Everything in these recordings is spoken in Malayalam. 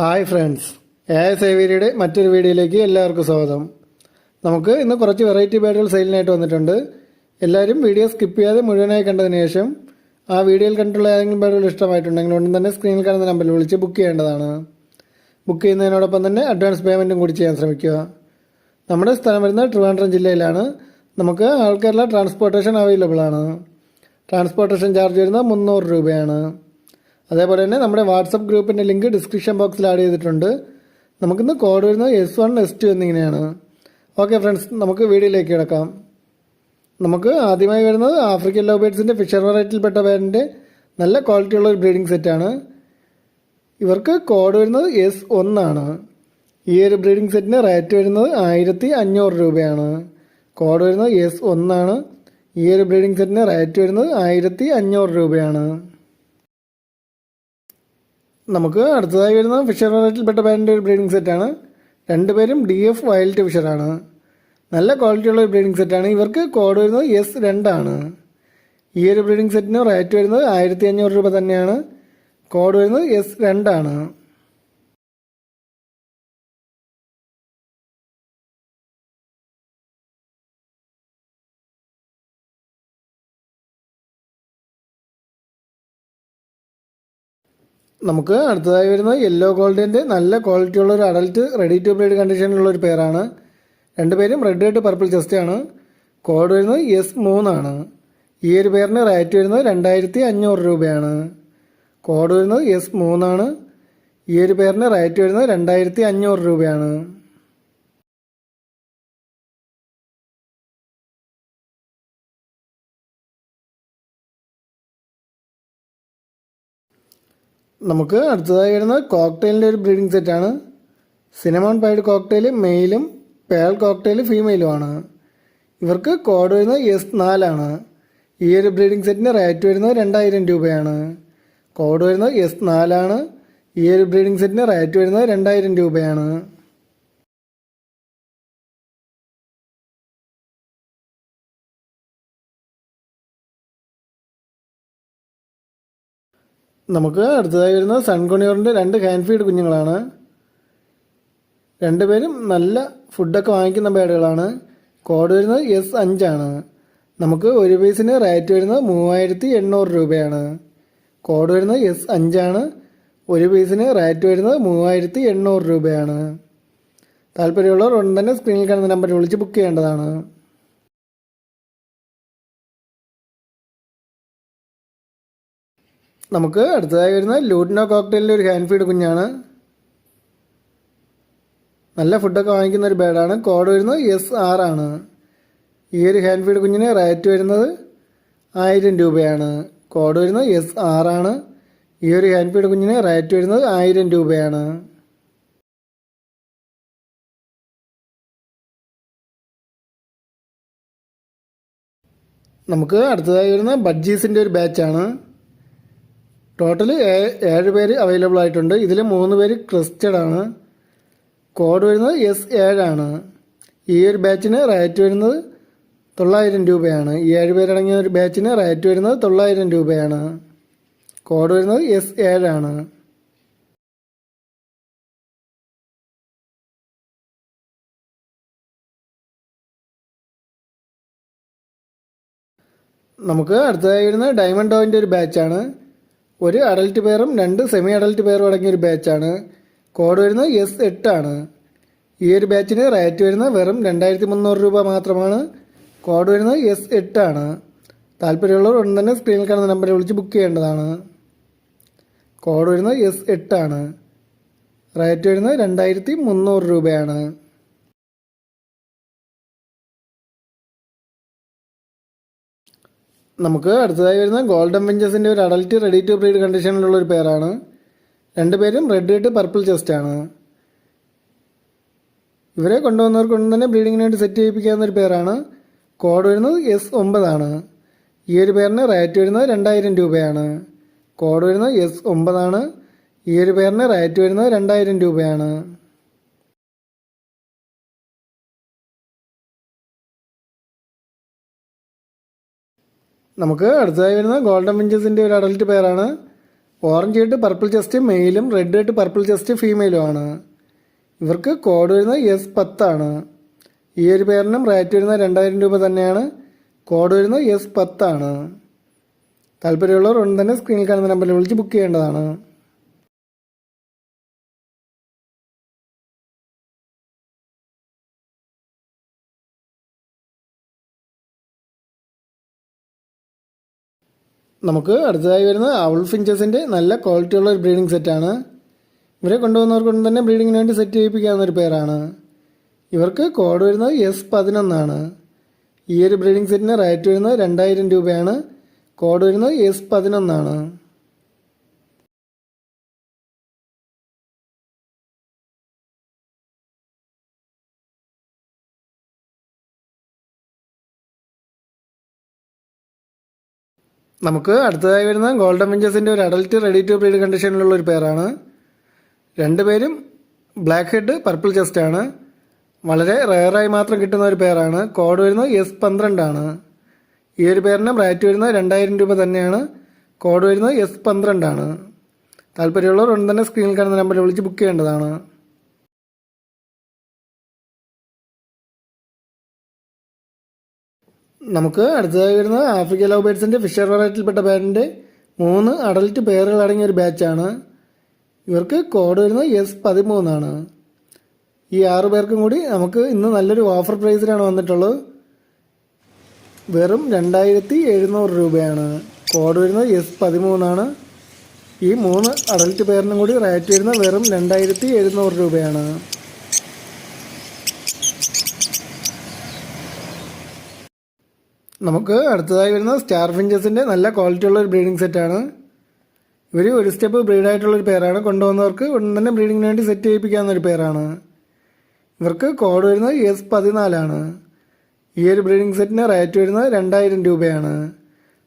Hi friends. എ സേവിയരുടെ മറ്റൊരു വീഡിയോയിലേക്ക് എല്ലാവർക്കും സ്വാഗതം. നമുക്ക് ഇന്ന് കുറച്ച് വെറൈറ്റി ബാഡുകൾ സെയിലിനായിട്ട് വന്നിട്ടുണ്ട്. എല്ലാവരും വീഡിയോ സ്കിപ്പ് ചെയ്യാതെ മുഴുവനായി കണ്ടതിന് ശേഷം ആ വീഡിയോയിൽ കണ്ടിട്ടുള്ള ഏതെങ്കിലും ബാഡുകൾ ഇഷ്ടമായിട്ടുണ്ടെങ്കിൽ ഉടൻ തന്നെ സ്ക്രീനിൽ കാണുന്ന നമ്പറിൽ വിളിച്ച് ബുക്ക് ചെയ്യേണ്ടതാണ്. ബുക്ക് ചെയ്യുന്നതിനോടൊപ്പം തന്നെ അഡ്വാൻസ് പേയ്മെന്റും കൂടി ചെയ്യാൻ ശ്രമിക്കുക. നമ്മുടെ സ്ഥലം വരുന്നത് ട്രിവാൻഡ്രം ജില്ലയിലാണ്. നമുക്ക് ആൾക്കാരുടെ ട്രാൻസ്പോർട്ടേഷൻ അവൈലബിൾ ആണ്. ട്രാൻസ്പോർട്ടേഷൻ ചാർജ് വരുന്നത് മുന്നൂറ് രൂപയാണ്. അതേപോലെ തന്നെ നമ്മുടെ വാട്സപ്പ് ഗ്രൂപ്പിന്റെ ലിങ്ക് ഡിസ്ക്രിപ്ഷൻ ബോക്സിൽ ആഡ് ചെയ്തിട്ടുണ്ട്. നമുക്കിന്ന് കോഡ് വരുന്നത് എസ് വൺ എസ് ടു എന്നിങ്ങനെയാണ്. ഓക്കെ ഫ്രണ്ട്സ് നമുക്ക് വീഡിയോയിലേക്ക് കിടക്കാം. നമുക്ക് ആദ്യമായി വരുന്നത് ആഫ്രിക്കൻ ലോബേഡ്സിന്റെ ഫിഷർ വെറൈറ്റിയിൽപ്പെട്ട പേരിന്റെ നല്ല ക്വാളിറ്റിയുള്ള ഒരു ബ്രീഡിംഗ് സെറ്റാണ്. ഇവർക്ക് കോഡ് വരുന്നത് എസ് ഒന്നാണ് ഈ ഒരു ബ്രീഡിംഗ് സെറ്റിന് റേറ്റ് വരുന്നത് ആയിരത്തി അഞ്ഞൂറ് രൂപയാണ്. കോഡ് വരുന്നത് എസ് ഒന്നാണ് ഈ ഒരു ബ്രീഡിംഗ് സെറ്റിന് റേറ്റ് വരുന്നത് ആയിരത്തി അഞ്ഞൂറ് രൂപയാണ്. നമുക്ക് അടുത്തതായി വരുന്ന ഫിഷർ വെറൈറ്റിയിൽപ്പെട്ട പാരന്റെ ഒരു ബ്രീഡിംഗ് സെറ്റാണ് രണ്ടുപേരും ഡി എഫ് വൈൽഡ് ഫിഷറാണ് നല്ല ക്വാളിറ്റിയുള്ള ഒരു ബ്രീഡിംഗ് സെറ്റാണ് ഇവർക്ക് കോഡ് വരുന്നത് എസ് രണ്ടാണ് ഈ ഒരു ബ്രീഡിംഗ് സെറ്റിന് റേറ്റ് വരുന്നത് ആയിരത്തി അഞ്ഞൂറ് രൂപ തന്നെയാണ്. കോഡ് വരുന്നത് എസ് രണ്ടാണ് നമുക്ക് അടുത്തതായി വരുന്നത് യെല്ലോ ഗോൾഡിന്റെ നല്ല ക്വാളിറ്റിയുള്ള ഒരു അഡൽറ്റ് റെഡി ടു ബ്രീഡ് കണ്ടീഷനിലുള്ള ഒരു പേരാണ് രണ്ടുപേരും റെഡ് ആയിട്ട് പർപ്പിൾ ചെസ്റ്റാണ് കോഡ് വരുന്നത് എസ് മൂന്നാണ് ഈ ഒരു പേരിന് റേറ്റ് വരുന്നത് രണ്ടായിരത്തി അഞ്ഞൂറ് രൂപയാണ്. കോഡ് വരുന്നത് എസ് മൂന്നാണ്. ഈ ഒരു പേരിന് റേറ്റ് വരുന്നത് രണ്ടായിരത്തി അഞ്ഞൂറ് രൂപയാണ്. നമുക്ക് അടുത്തതായി വരുന്നത് കോക്ടെയിലിന്റെ ഒരു ബ്രീഡിംഗ് സെറ്റാണ് സിനമോൺ പൈഡ് കോക്ടെയിൽ മെയിലും പേൾ കോക്ടെയിൽ ഫീമെയിലുമാണ് ഇവർക്ക് കോഡ് വരുന്നത് എസ് നാലാണ് ഈ ഒരു ബ്രീഡിംഗ് സെറ്റിന് റേറ്റ് വരുന്നത് രണ്ടായിരം രൂപയാണ്. കോഡ് വരുന്നത് എസ് നാലാണ് ഈ ഒരു ബ്രീഡിംഗ് സെറ്റിന് റേറ്റ് വരുന്നത് രണ്ടായിരം രൂപയാണ്. നമുക്ക് അടുത്തതായി വരുന്നത് സൺകുണിയോറിന്റെ രണ്ട് ഹാൻഡ് ഫീഡ് കുഞ്ഞുങ്ങളാണ്. രണ്ടുപേരും നല്ല ഫുഡൊക്കെ വാങ്ങിക്കുന്ന ബേഡുകളാണ് കോഡ് വരുന്നത് എസ് അഞ്ചാണ് നമുക്ക് ഒരു പീസിന് റേറ്റ് വരുന്നത് മൂവായിരത്തി എണ്ണൂറ് രൂപയാണ്. കോഡ് വരുന്നത് എസ് അഞ്ചാണ് ഒരു പീസിന് റേറ്റ് വരുന്നത് മൂവായിരത്തി എണ്ണൂറ് രൂപയാണ്. താല്പര്യമുള്ളവർ ഉടൻ തന്നെ സ്ക്രീനിൽ കാണുന്ന നമ്പറിൽ വിളിച്ച് ബുക്ക് ചെയ്യേണ്ടതാണ്. നമുക്ക് അടുത്തതായി വരുന്ന ലൂട്ടിനോ കോക്ടെയിലിന്റെ ഒരു ഹാൻഡ് ഫീഡ് കുഞ്ഞാണ്. നല്ല ഫുഡൊക്കെ വാങ്ങിക്കുന്ന ഒരു ബേഡാണ് കോഡ് വരുന്നത് എസ് ആർ ആണ്. ഈ ഒരു ഹാൻഡ് ഫീഡ് കുഞ്ഞിന് റേറ്റ് വരുന്നത് ആയിരം രൂപയാണ്. കോഡ് വരുന്നത് എസ് ആർ ആണ്. ഈ ഒരു ഹാൻഡ് ഫീഡ് കുഞ്ഞിന് റേറ്റ് വരുന്നത് ആയിരം രൂപയാണ്. നമുക്ക് അടുത്തതായി വരുന്ന ബഡ്ജീസിന്റെ ഒരു ബാച്ചാണ് ടോട്ടൽ ഏഴ് പേര് അവൈലബിൾ ആയിട്ടുണ്ട്. ഇതിൽ മൂന്ന് പേര് ക്രിസ്റ്റഡ് ആണ്. കോഡ് വരുന്നത് എസ് ഏഴാണ് ഈ ഒരു ബാച്ചിന് റേറ്റ് വരുന്നത് തൊള്ളായിരം രൂപയാണ്. ഈ ഏഴ് പേരടങ്ങിയ ഒരു ബാച്ചിന് റേറ്റ് വരുന്നത് തൊള്ളായിരം രൂപയാണ്. കോഡ് വരുന്നത് എസ് ഏഴാണ് നമുക്ക് അടുത്തതായി വരുന്നത് ഡയമണ്ട് ഡോവിന്റെ ഒരു ബാച്ചാണ് ഒരു അഡൽട്ട് പെയറും രണ്ട് സെമി അഡൽട്ട് പെയറും അടങ്ങിയ ഒരു ബാച്ചാണ് കോഡ് വരുന്നത് എസ് എട്ടാണ് ഈ ഒരു ബാച്ചിന് റേറ്റ് വരുന്നത് വെറും രണ്ടായിരത്തി മുന്നൂറ് രൂപ മാത്രമാണ്. കോഡ് വരുന്നത് എസ് എട്ടാണ് താല്പര്യമുള്ളവർ ഉടൻ തന്നെ സ്ക്രീനിൽ കാണുന്ന നമ്പറിൽ വിളിച്ച് ബുക്ക് ചെയ്യേണ്ടതാണ്. കോഡ് വരുന്നത് എസ് എട്ടാണ് റേറ്റ് വരുന്നത് രണ്ടായിരത്തി മുന്നൂറ് രൂപയാണ്. നമുക്ക് അടുത്തതായി വരുന്ന ഗോൾഡൻ വെഞ്ചേഴ്സിന്റെ ഒരു അഡൽറ്റ് റെഡി ടു ബ്രീഡ് കണ്ടീഷനിലുള്ള ഒരു പേരാണ് രണ്ടുപേരും റെഡ് ആയിട്ട് പർപ്പിൾ ചെസ്റ്റ് ആണ്. ഇവരെ കൊണ്ടുവന്നവർക്ക് കൊണ്ട് തന്നെ ബ്രീഡിങ്ങിന് വേണ്ടി സെറ്റ് ചെയ്യിപ്പിക്കാവുന്ന ഒരു പേരാണ് കോഡ് വരുന്നത് എസ് ഒമ്പതാണ് ഈ ഒരു പേരിന് റേറ്റ് വരുന്നത് രണ്ടായിരം രൂപയാണ്. കോഡ് വരുന്നത് എസ് ഒമ്പതാണ് ഈ ഒരു പേരിന് റേറ്റ് വരുന്നത് രണ്ടായിരം രൂപയാണ്. നമുക്ക് അടുത്തതായി വരുന്ന ഗോൾഡൻ വിഞ്ചസിന്റെ ഒരു അഡൽട്ട് പെയറാണ് ഓറഞ്ച് ആയിട്ട് പർപ്പിൾ ചെസ്റ്റ് മെയിലും റെഡ് ആയിട്ട് പർപ്പിൾ ചെസ്റ്റ് ഫീമെയിലും ആണ്. ഇവർക്ക് കോഡ് വരുന്നത് എസ് പത്താണ് ഈ ഒരു പേരിനും റേറ്റ് വരുന്നത് രണ്ടായിരം രൂപ തന്നെയാണ്. കോഡ് വരുന്നത് എസ് പത്താണ് താല്പര്യമുള്ളവർ ഉടൻ തന്നെ സ്ക്രീനിൽ കാണുന്ന നമ്പറിൽ വിളിച്ച് ബുക്ക് ചെയ്യേണ്ടതാണ്. നമുക്ക് അടുത്തതായി വരുന്ന അവൾ ഫിഞ്ചസിന്റെ നല്ല ക്വാളിറ്റിയുള്ള ഒരു ബ്രീഡിംഗ് സെറ്റാണ് ഇവരെ കൊണ്ടുവന്നവർക്കൊന്നും തന്നെ ബ്രീഡിങ്ങിന് വേണ്ടി സെറ്റ് ചെയ്യിപ്പിക്കാവുന്ന ഒരു പേരാണ് ഇവർക്ക് കോഡ് വരുന്നത് എസ് പതിനൊന്നാണ്. ഈ ഒരു ബ്രീഡിംഗ് സെറ്റിന് റേറ്റ് വരുന്നത് രണ്ടായിരം രൂപയാണ്. കോഡ് വരുന്നത് എസ് പതിനൊന്നാണ്. നമുക്ക് അടുത്തതായി വരുന്ന ഗോൾഡൻ വിഞ്ചസിന്റെ ഒരു അഡൽട്ട് റെഡി ടു ബ്രീഡ് കണ്ടീഷനിലുള്ള ഒരു പേരാണ് രണ്ടുപേരും ബ്ലാക്ക് ഹെഡ് പർപ്പിൾ ചെസ്റ്റ് ആണ്. വളരെ റെയറായി മാത്രം കിട്ടുന്ന ഒരു പേരാണ് കോഡ് വരുന്നത് എസ് പന്ത്രണ്ടാണ് ഈ ഒരു പേരിന് റേറ്റ് വരുന്നത് രണ്ടായിരം രൂപ തന്നെയാണ്. കോഡ് വരുന്നത് എസ് പന്ത്രണ്ടാണ് താല്പര്യമുള്ളവർ ഉടൻ തന്നെ സ്ക്രീനിൽ കാണുന്ന നമ്പറിൽ വിളിച്ച് ബുക്ക് ചെയ്യേണ്ടതാണ്. നമുക്ക് അടുത്തതായി വരുന്നത് ആഫ്രിക്ക ലവ് ബേഡ്സിന്റെ ഫിഷർ വെറൈറ്റിയിൽപ്പെട്ട ബാൻഡിന്റെ മൂന്ന് അഡൽറ്റ് പേറുകൾ അടങ്ങിയ ഒരു ബാച്ചാണ് ഇവർക്ക് കോഡ് വരുന്നത് എസ് പതിമൂന്നാണ്. ഈ ആറ് പേർക്കും കൂടി നമുക്ക് ഇന്ന് നല്ലൊരു ഓഫർ പ്രൈസിലാണ് വന്നിട്ടുള്ളത്. വെറും രണ്ടായിരത്തി എഴുന്നൂറ് രൂപയാണ്. കോഡ് വരുന്നത് എസ് പതിമൂന്നാണ്. ഈ മൂന്ന് അഡൽറ്റ് പേരിനും കൂടി റേറ്റ് വരുന്നത് വെറും രണ്ടായിരത്തി എഴുന്നൂറ് രൂപയാണ്. നമുക്ക് അടുത്തതായി വരുന്ന സ്റ്റാർ ഫിഞ്ചസിന്റെ നല്ല ക്വാളിറ്റി ഉള്ള ഒരു ബ്രീഡിംഗ് സെറ്റാണ് ഇവർ ഒരു സ്റ്റെപ്പ് ബ്രീഡായിട്ടുള്ളൊരു പേരാണ് കൊണ്ടുവന്നവർക്ക് ഉടൻ തന്നെ ബ്രീഡിങ്ങിന് വേണ്ടി സെറ്റ് ചെയ്യിപ്പിക്കാവുന്ന ഒരു പേരാണ് ഇവർക്ക് കോഡ് വരുന്നത് എസ് പതിനാലാണ് ഈ ഒരു ബ്രീഡിംഗ് സെറ്റിന് റേറ്റ് വരുന്നത് രണ്ടായിരം രൂപയാണ്.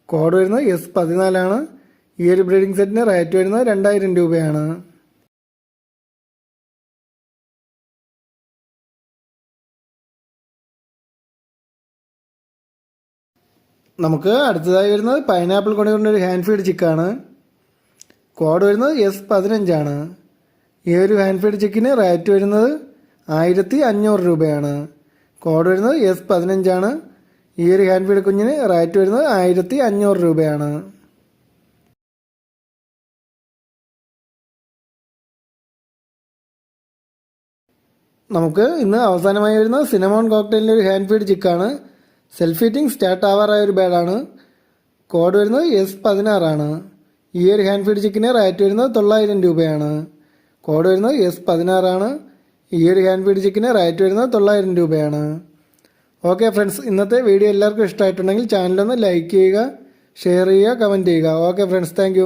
കോഡ് വരുന്നത് എസ് പതിനാലാണ് ഈ ഒരു ബ്രീഡിംഗ് സെറ്റിന് റേറ്റ് വരുന്നത് രണ്ടായിരം രൂപയാണ്. നമുക്ക് അടുത്തതായി വരുന്നത് പൈനാപ്പിൾ കൊണ്ടുകൊണ്ട് ഒരു ഹാൻഡ് ഫീഡ് ചിക്കാണ് കോഡ് വരുന്നത് എസ് പതിനഞ്ചാണ് ഈ ഒരു ഹാൻഡ് ഫീഡ് ചിക്കിന് റേറ്റ് വരുന്നത് ആയിരത്തി അഞ്ഞൂറ് രൂപയാണ്. കോഡ് വരുന്നത് എസ് പതിനഞ്ചാണ് ഈ ഒരു ഹാൻഡ് ഫീഡ് കുഞ്ഞിന് റേറ്റ് വരുന്നത് ആയിരത്തി അഞ്ഞൂറ് രൂപയാണ്. നമുക്ക് ഇന്ന് അവസാനമായി വരുന്ന സിനമോൺ കോക്ടെയിലിന്റെ ഒരു ഹാൻഡ് ഫീഡ് ചിക്കാണ് സെൽഫ് ഹീറ്റിംഗ് സ്റ്റാർട്ട് ആവാറായ ഒരു ബേഡാണ് കോഡ് വരുന്നത് എസ് പതിനാറാണ്. ഈ ഒരു ഹാൻഡ് ഫീഡ് ചിക്കിന് റേറ്റ് വരുന്നത് തൊള്ളായിരം രൂപയാണ്. കോഡ് വരുന്നത് എസ് പതിനാറാണ്. ഈ ഒരു ഹാൻഡ് ഫീഡ് ചിക്കിന് റേറ്റ് വരുന്നത് തൊള്ളായിരം രൂപയാണ്. ഓക്കെ ഫ്രണ്ട്സ് ഇന്നത്തെ വീഡിയോ എല്ലാവർക്കും ഇഷ്ടമായിട്ടുണ്ടെങ്കിൽ ചാനലൊന്ന് ലൈക്ക് ചെയ്യുക ഷെയർ ചെയ്യുക കമന്റ് ചെയ്യുക. Okay friends thank